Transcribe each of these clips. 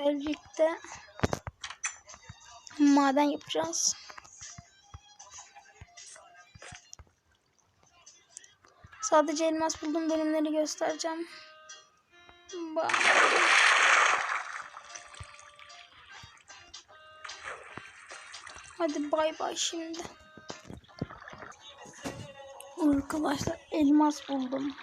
Belçik'te maden yapacağız. Sadece elmas bulduğum bölümleri göstereceğim. Bak. Hadi bay bay şimdi. Arkadaşlar elmas buldum.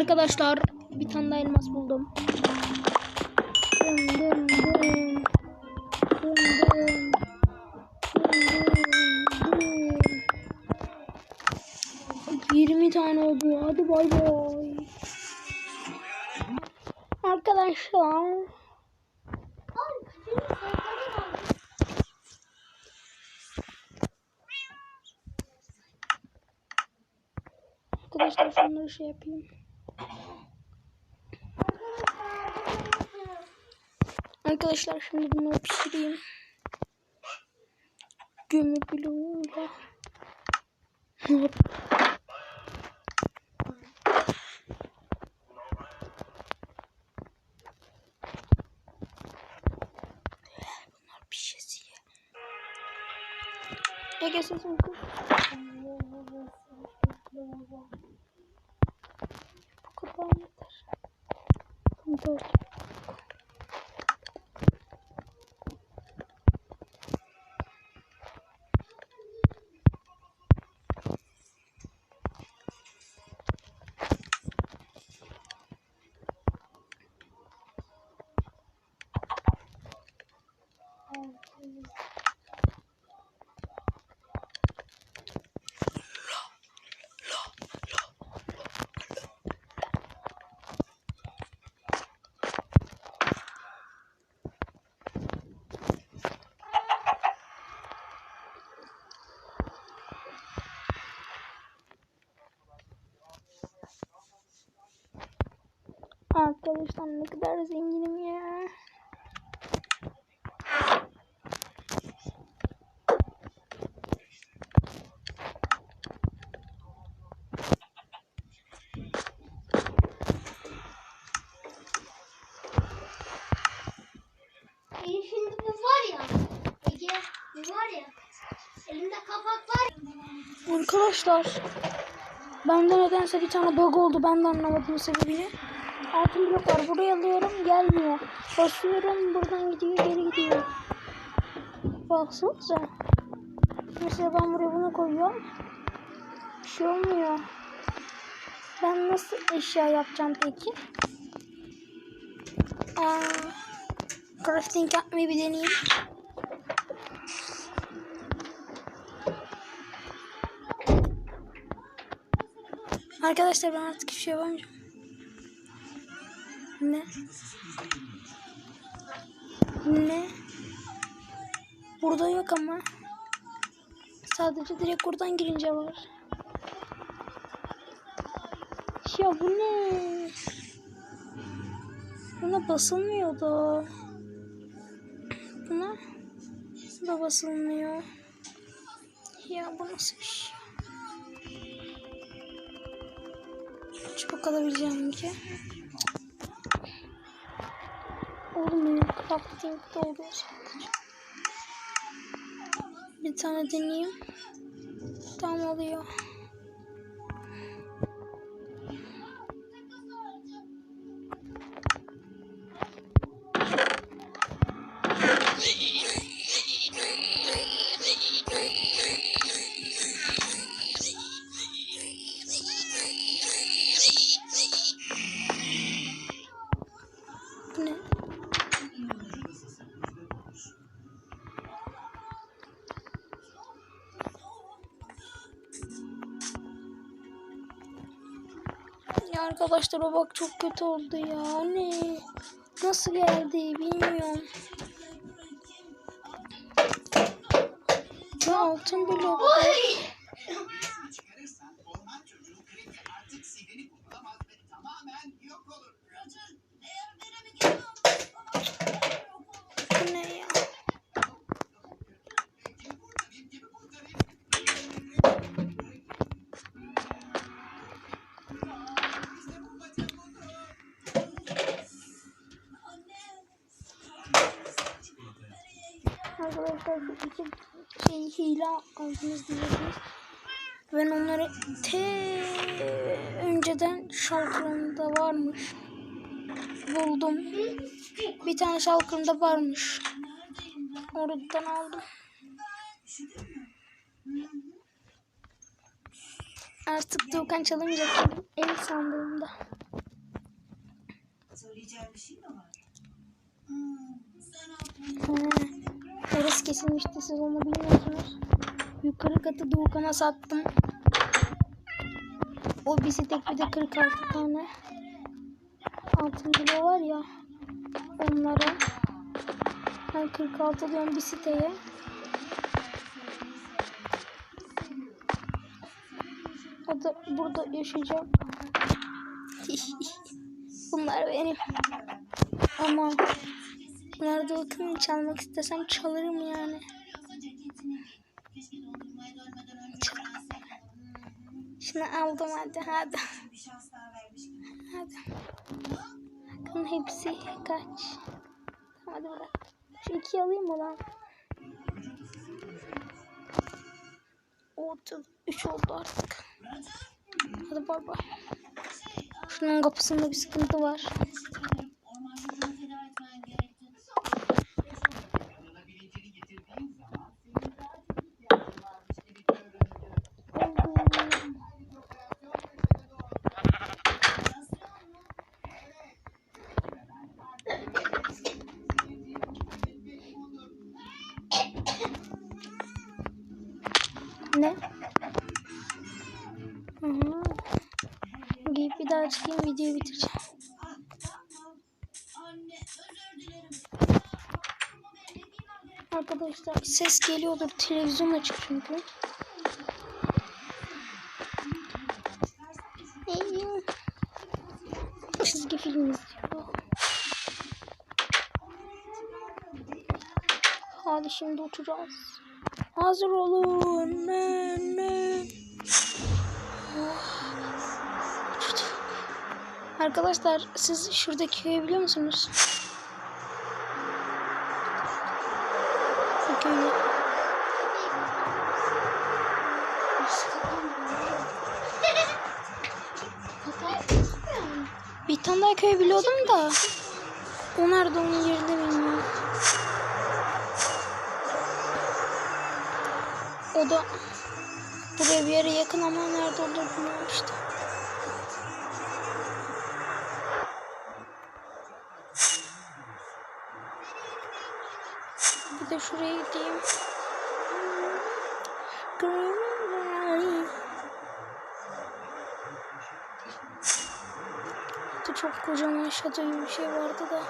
Arkadaşlar bir tane elmas buldum. Dım dım dım. Dım dım. Dım dım dım. 20 tane oldu. Hadi bay bay. Arkadaşlar. Arkadaşlar şunları şey yapayım. Arkadaşlar şimdi bunları pişireyim. Gömü bloğuyla. Ege sesim kız. Bu kadar yeter. Dört. Arkadaşlar ne kadar zenginim ya. Benim şimdi bu var ya. Ege bu var ya. Elimde kapak var ya. Arkadaşlar bende nedense bir tane bug oldu. Ben de anlamadım sebebini. Altın blok var. Buraya alıyorum. Gelmiyor. Basıyorum. Buradan gidiyor. Geri gidiyor. Baksanıza. Mesela ben buraya bunu koyuyorum. Bir şey olmuyor. Ben nasıl eşya yapacağım peki? Aa, crafting yapmayı bir deneyeyim. Arkadaşlar ben artık hiçbir şey yapamayacağım. Ne? Ne? Burada yok ama. Sadece direkt buradan girince var. Ya bu ne? Buna basılmıyor da. Buna da basılmıyor. Ya bu nasıl bir şey? Çıkıp kalabileceğim ki. Olmuyor. Crafting'de oluyor sadece. Bir tane deneyeyim. Tamam oluyor. Ya arkadaşlar o bak çok kötü oldu ya. Ne? Nasıl geldi bilmiyorum. Ya altın blok. Aldınız diyeceğiz. Ben onları te önceden şalkırımda varmış. Buldum. Bir tane şalkırımda varmış. Oradan aldım. Artık Doğukan çalamayacak benim el sandığımda. Söyleyeceğim bir şey mi var? He, Orası kesilmişti siz onu bilmiyorsunuz. Yukarı katı Doğukan'a sattım. O bizi tek bir de 46 tane altın kilo var ya onlara. Ben 46 diyorum bir siteye. O da burada yaşayacak bunlar benim. Ama nerede bakın çalmak istesem çalarım yani şunu aldım hadi hadi. hadi. Bakın hepsi kaç? Hadi bırak. Şu iki alayım mı lan? 33 oldu artık. Hadi bay bay. Şunun kapısında bir sıkıntı var Ne? Hı hı. Giyip bir daha çıkayım videoyu bitireceğim. Arkadaşlar ses geliyordur. Televizyon açık çünkü. Çizgi film izliyor. Hadi şimdi uçacağız. Hazır olun. Oh. Uçtuk. Arkadaşlar siz şuradaki köyü biliyor musunuz? Köyü. Bir tane daha köy biliyordum da. O nerede onun yerini bilmiyorum. O da buraya bir yere yakın ama nerede olduğunu bilmiyorum işte. Bir de şuraya gideyim. Çok kocaman şato bir şey vardı da.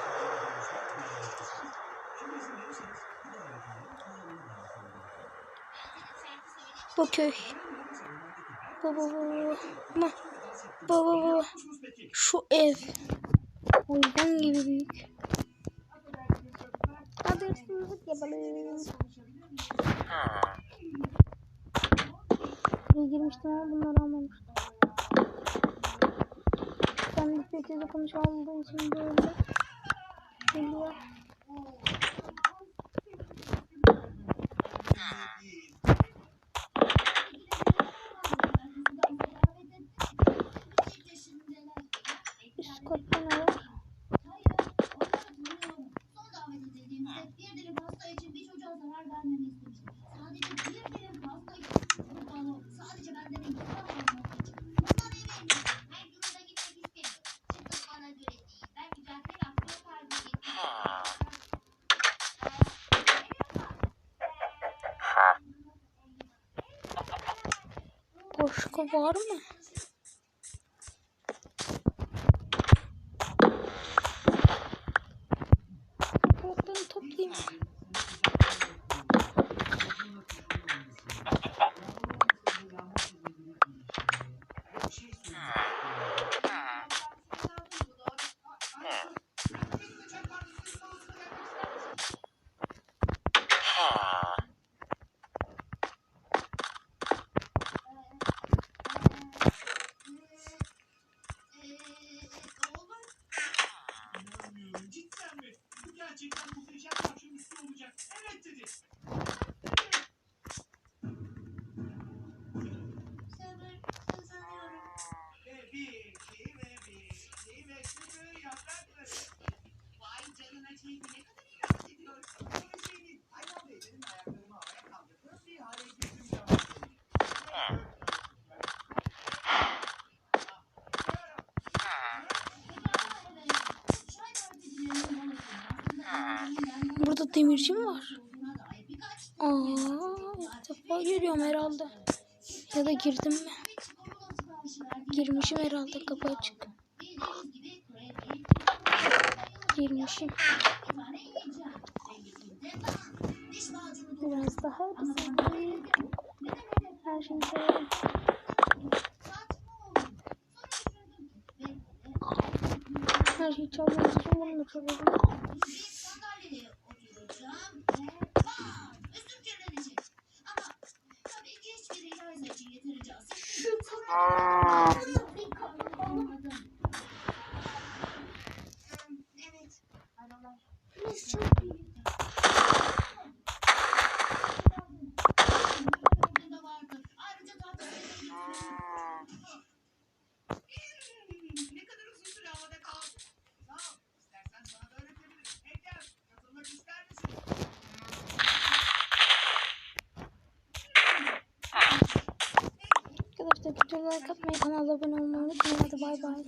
Bu köy. Baba baba baba. Baba baba. Şu ev. Oyun gibi büyük. Hadi hırsızlık yapalım. Buraya girmiştim ama bunları almamıştım. Ben de sesli konuşamadığı için böyle geliyor. Edildiğimizde bir dilim pasta için bir çocuğa zarar vermemi istemiştim. Sadece bir dilim pasta için. Bu balo sadece benden intikam almak için. Bundan eminim. Her durumda. Ben mücadele yapmaya var mı? Burada demirci mi var? Aa, ilk defa geliyorum herhalde. Ya da girdim mi? Girmişim herhalde kapı açık girmişim. Biraz daha bizi her şeyi severim. Her şeyi çalmak için bunu da çalıyorum. Şu. like atmayı, kanala abone olmayı unutmayın. Hadi bay bay.